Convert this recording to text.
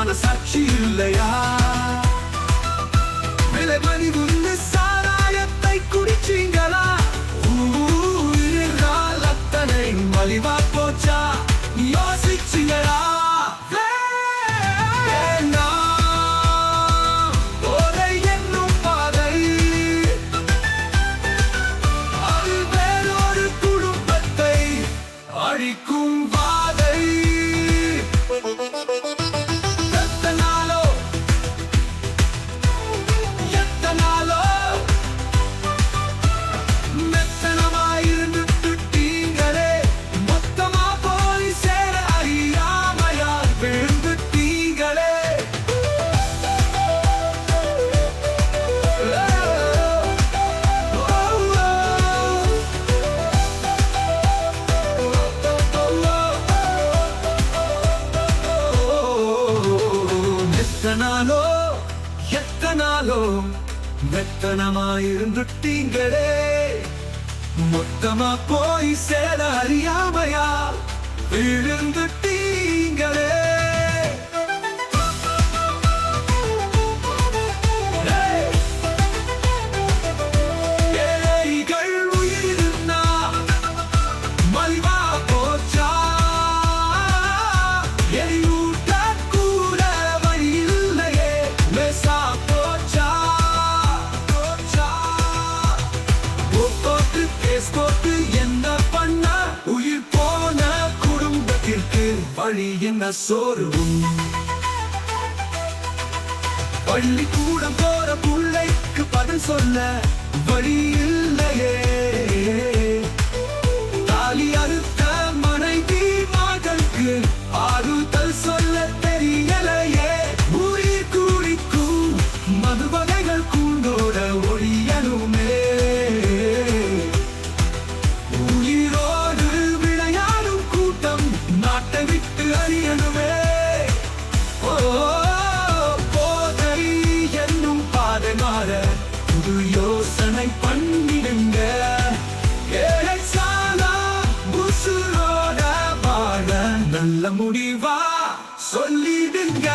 bana saç yürüle ya எத்தனாலோ எத்தனாலோ மெத்தனமாயிருந்துட்டீங்களே மொத்தமா போய் சேர அறியாமையா விழுந்துட்டு வழியின் சோர்வும். பள்ளிக்கூடம் போற பிள்ளைக்கு பதில் சொல்ல வழியில் அறியணுமே போதை என்னும் பாதை மாற புது யோசனை பண்ணிடுங்க. நல்ல முடிவா சொல்லிடுங்க.